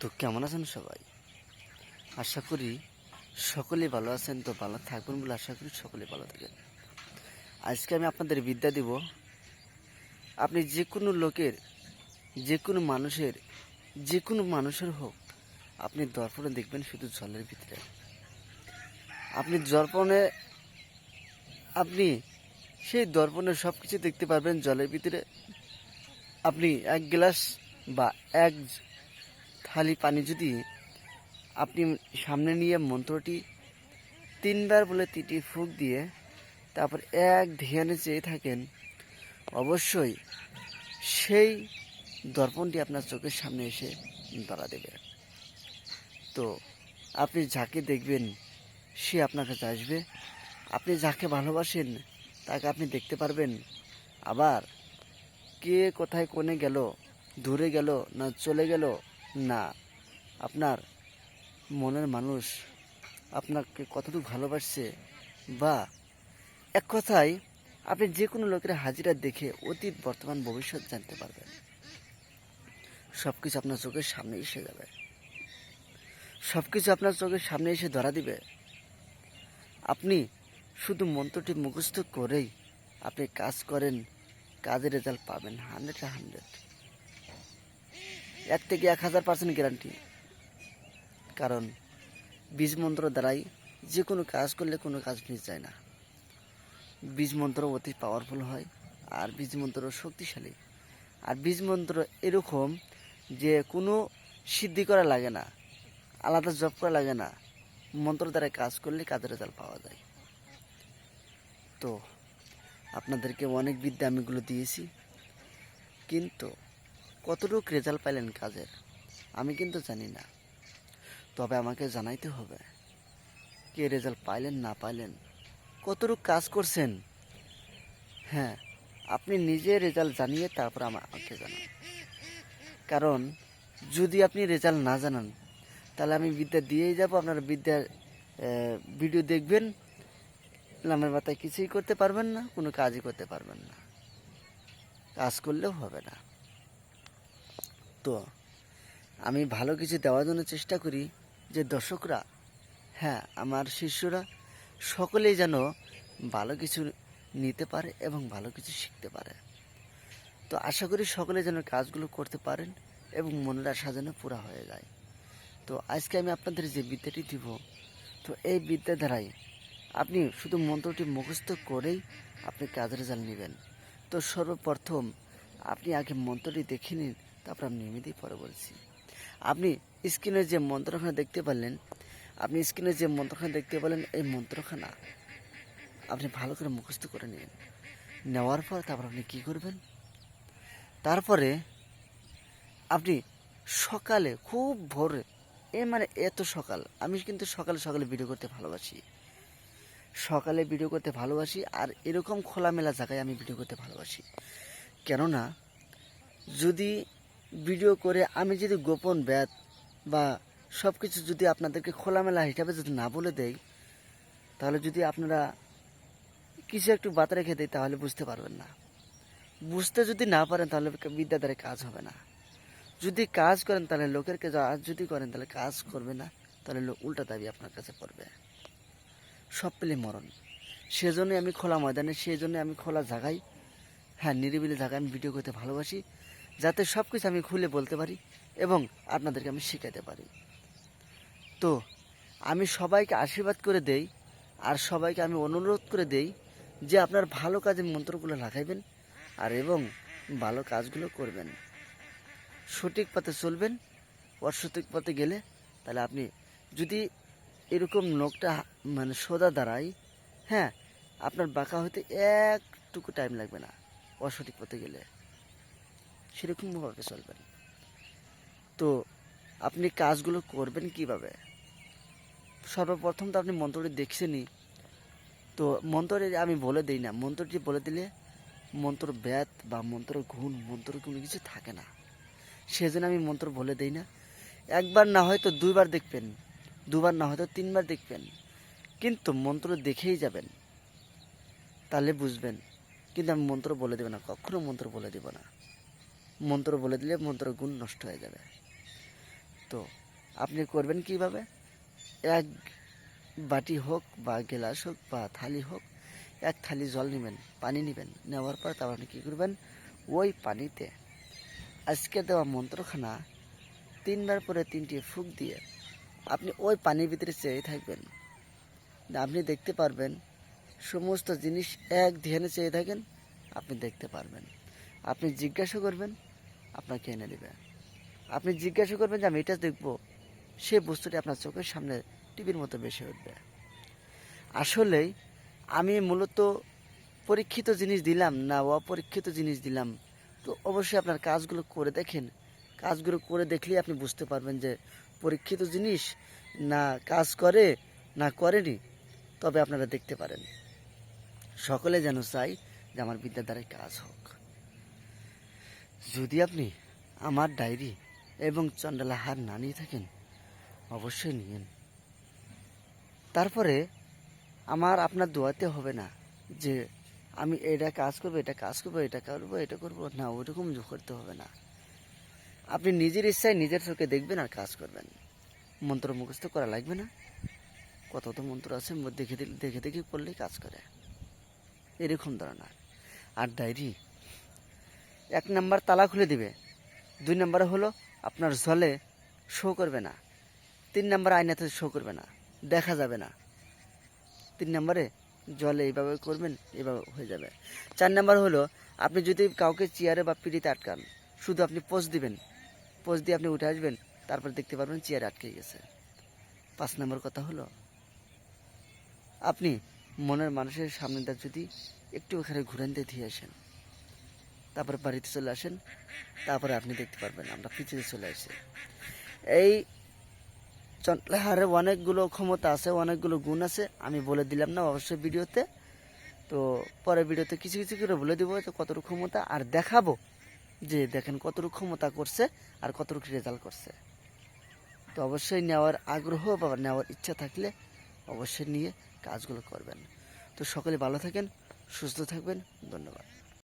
তো কেমন আছেন সবাই? আশা করি সকলেই ভালো আছেন, তো ভালো থাকবেন বলে আশা করি সকলেই ভালো থাকেন। আজকে আমি আপনাদের বিদ্যা দিব, আপনি যে কোনো লোকের, যে কোনো মানুষের, যে কোনো মানুষের হোক, আপনি দর্পণে দেখবেন শুধু জলের ভিতরে। আপনি দর্পণে, আপনি সেই দর্পণে সব কিছু দেখতে পারবেন জলের ভিতরে। আপনি এক গ্লাস বা এক থালি পানি যদি আপনি সামনে নিয়ে মন্ত্রটি তিনবার বলে তিনটি ফুক দিয়ে তারপর এক ধ্যানে চেয়ে থাকেন, অবশ্যই সেই দর্পণটি আপনার চোখের সামনে এসে ধরা দেবে। তো আপনি যাকে দেখবেন, সে আপনার কাছে আসবে। আপনি যাকে ভালোবাসেন, তাকে আপনি দেখতে পারবেন। আবার কে কোথায় কোণে গেল, দূরে গেল না চলে গেল না, আপনার মনের মানুষ আপনাকে কতটুকু ভালোবাসছে? বা, এক কথায়, আপনি যে কোনো লোকের হাজিরা দেখে অতীত, বর্তমান, ভবিষ্যৎ জানতে পারবেন। সব কিছু আপনার চোখের সামনে এসে যাবে। সব কিছু আপনার চোখের সামনে এসে ধরা দিবে। আপনি শুধু মন্ত্রটি মুখস্থ করেই আপনি কাজ করেন, কাজের রেজাল্ট পাবেন হান্ড্রেড হান্ড্রেড এক থেকে এক হাজার পার্সেন্ট গ্যারান্টি। কারণ বীজ মন্ত্র দ্বারাই যে কোনো কাজ করলে কোনো কাজ মিস যায় না। বীজ মন্ত্র অতি পাওয়ারফুল হয় আর বীজ মন্ত্র শক্তিশালী। আর বীজ মন্ত্র এরকম যে কোনো সিদ্ধি করা লাগে না, আলাদা জব করা লাগে না, মন্ত্র দ্বারা কাজ করলে কাজের রেজাল্ট পাওয়া যায়। তো আপনাদেরকে অনেক বিদ্যা আমি এগুলো দিয়েছি। কিন্তু কতটুকু রেজাল্ট পাইলেন কাজের? আমি কিন্তু জানি না। তবে আমাকে জানাইতে হবে, কে রেজাল্ট পাইলেন, না পাইলেন, কতটুকু কাজ করছেন? হ্যাঁ আপনি নিজে রেজাল্ট জানিয়ে তারপর আমাকে জানান। কারণ, যদি আপনি রেজাল্ট না জানান, তাহলে আমি বিদ্যা দিয়েই যাব, আপনার বিদ্যার ভিডিও দেখবেন নামের মাথায় কিছুই করতে পারবেন না, কোনো কাজই করতে পারবেন না। কাজ করলেও হবে না। তো আমি ভালো কিছু দেওয়ার জন্য চেষ্টা করি যে দর্শকরা হ্যাঁ আমার শিষ্যরা সকলেই যেন ভালো কিছু নিতে পারে এবং ভালো কিছু শিখতে পারে। তো আশা করি সকলে যেন কাজগুলো করতে পারেন এবং মনের আশা যেন পুরা হয়ে যায়। তো আজকে আমি আপনাদের যে বিদ্যাটি দিব, তো এই বিদ্যা দ্বারাই আপনি শুধু মন্ত্রটি মুখস্থ করেই আপনি কাজের রেজাল্ট নেবেন। তো সর্বপ্রথম আপনি আগে মন্ত্রটি দেখে নিন তারপর আমি নিয়মিতই পরে বলছি। আপনি স্ক্রিনে যে মন্ত্রখানা দেখতে পারলেন, আপনি স্ক্রিনে যে মন্ত্রখানা দেখতে পেলেন এই মন্ত্রখানা আপনি ভালো করে মুখস্থ করে নিন। নেওয়ার পর তারপর আপনি কী করবেন? তারপরে আপনি সকালে খুব ভোরে, এ মানে এত সকাল, আমি কিন্তু সকালে সকালে ভিডিও করতে ভালোবাসি। সকালে ভিডিও করতে ভালোবাসি আর এরকম খোলামেলা জায়গায় আমি ভিডিও করতে ভালোবাসি। কেননা যদি ভিডিও করে আমি যদি গোপন ব্যাত বা সব কিছু যদি আপনাদেরকে খোলামেলা হিসাবে যদি না বলে দেই, তাহলে যদি আপনারা কিছু একটু বাতা রেখে দেয় তাহলে বুঝতে পারবেন না। বুঝতে যদি না পারেন, তাহলে বিদ্যা দ্বারা কাজ হবে না। যদি কাজ করেন, তাহলে লোকের কাজ যদি করেন, তাহলে কাজ করবে না। তাহলে উল্টা দাবি আপনার কাছে পড়বে। সব পেলে মরণ। সেজন্যই আমি খোলা ময়দানে সেই জন্য আমি খোলা জায়গায় হ্যাঁ নিরিবিলি জায়গায় আমি ভিডিও করতে ভালোবাসি। যাতে সব কিছু আমি খুলে বলতে পারি এবং আপনাদেরকে আমি শেখাতে পারি। তো, আমি সবাইকে আশীর্বাদ করে দেই আর সবাইকে আমি অনুরোধ করে দেই যে আপনার ভালো কাজে মন্ত্রগুলো লাগাইবেন আর এবং ভালো কাজগুলো করবেন। সঠিক পথে চলবেন, অসঠিক পথে গেলে তাহলে আপনি যদি এরকম নখটা মানে সোজা দাঁড়ায় হ্যাঁ আপনার বাঁকা হতে একটুকু টাইম লাগবে না, অসঠিক পথে গেলে। সেরকমভাবে চলবেন তো আপনি কাজগুলো করবেন কীভাবে? সর্বপ্রথম তো আপনি মন্ত্রটি দেখছেনই। তো মন্ত্রটি আমি বলে দিই না। মন্ত্রটি বলে দিলে মন্ত্র ব্যাত বা মন্ত্র গুণ, মন্ত্র কোনো কিছু থাকে না। সেজন্য আমি মন্ত্র বলে দিই না। একবার না হয়তো দুইবার দেখবেন। দুবার না হয়তো তিনবার দেখবেন। কিন্তু মন্ত্র দেখেই যাবেন। তাহলে বুঝবেন। কিন্তু আমি মন্ত্র বলে দেবো না, কখনো মন্ত্র বলে দেব না। মন্ত্র বলে দিলে মন্ত্র গুণ নষ্ট হয়ে যাবে। তো আপনি করবেন কীভাবে? এক বাটি হোক বা গেলাস হোক বা থালি হোক, এক থালি জল নেবেন, পানি নেবেন। নেওয়ার পর তারপর আপনি কী করবেন? ওই পানিতে আজকে দেওয়া মন্ত্রখানা তিনবার পরে তিনটি ফুক দিয়ে আপনি ওই পানির ভিতরে চেয়ে থাকবেন। আপনি দেখতে পারবেন, সমস্ত জিনিস এক ধ্যানে চেয়ে থাকেন, আপনি দেখতে পারবেন। আপনি জিজ্ঞাসা করবেন আপনাকে এনে দেবে। আপনি জিজ্ঞাসা করবেন যে আমি এটা দেখব। সে বস্তুটি আপনার চোখের সামনে টিভির মতো বেশি উঠবে। আসলেই আমি মূলত পরীক্ষিত জিনিস দিলাম না অপরীক্ষিত জিনিস দিলাম। তো অবশ্যই আপনার কাজগুলো করে দেখেন। কাজগুলো করে দেখলেই আপনি বুঝতে পারবেন যে পরীক্ষিত জিনিস না কাজ করে, না করেনি, তবে আপনারা দেখতে পারেন। সকলে যেন চাই যে আমার বিদ্যার দ্বারাই কাজ হোক। যদি আপনি আমার ডায়েরি এবং চন্ডালা হার না নিয়ে থাকেন, অবশ্যই নিয়েন। তারপরে আমার আপনার দোয়াতে হবে না যে, আমি এটা কাজ করব, এটা কাজ করব, এটা করব এটা করব, না, ওরকম করতে হবে না। আপনি নিজের ইচ্ছায় নিজের চোখে দেখবেন আর কাজ করবেন। মন্ত্র মুখস্থ করা লাগবে না। কত তো মন্ত্র আছে দেখে দেখে দেখে করলেই কাজ করে। এরকম ধারণা। আর ডায়েরি এক নাম্বার তালা খুলে দিবে। দুই নাম্বারে হলো, আপনার জলে শো করবে না। তিন নাম্বার আয়নাতে শো করবে না। দেখা যাবে না। তিন নম্বরে জলে এইভাবে করবেন এভাবে হয়ে যাবে। চার নাম্বার হলো, আপনি যদি কাউকে চেয়ারে বা পিড়িতে আটকান, শুধু আপনি পোজ দিবেন। পোজ দিয়ে আপনি উঠে আসবেন, তারপর দেখতে পারবেন চেয়ারে আটকে গেছে। পাঁচ নম্বর কথা হলো, আপনি মনের মানুষের সামনেটা যদি একটু ওখানে ঘুরান দিয়ে আসেন তারপরে বাড়িতে চলে আসেন, তারপরে আপনি দেখতে পারবেন, আমরা পিছিয়ে চলে আসি। এই চন্দ্রহারে অনেকগুলো ক্ষমতা আছে, অনেকগুলো গুণ আছে, আমি বলে দিলাম না অবশ্যই ভিডিওতে। তো পরের ভিডিওতে কিছু কিছু করে বলে দিব যে কতটুকু ক্ষমতা, আর দেখাবো যে দেখেন কতটুকু ক্ষমতা করছে আর কতটুকু রেজাল্ট করছে। তো অবশ্যই নেওয়ার আগ্রহ বা নেওয়ার ইচ্ছা থাকলে অবশ্যই নিয়ে কাজগুলো করবেন। তো সকলে ভালো থাকেন, সুস্থ থাকবেন, ধন্যবাদ।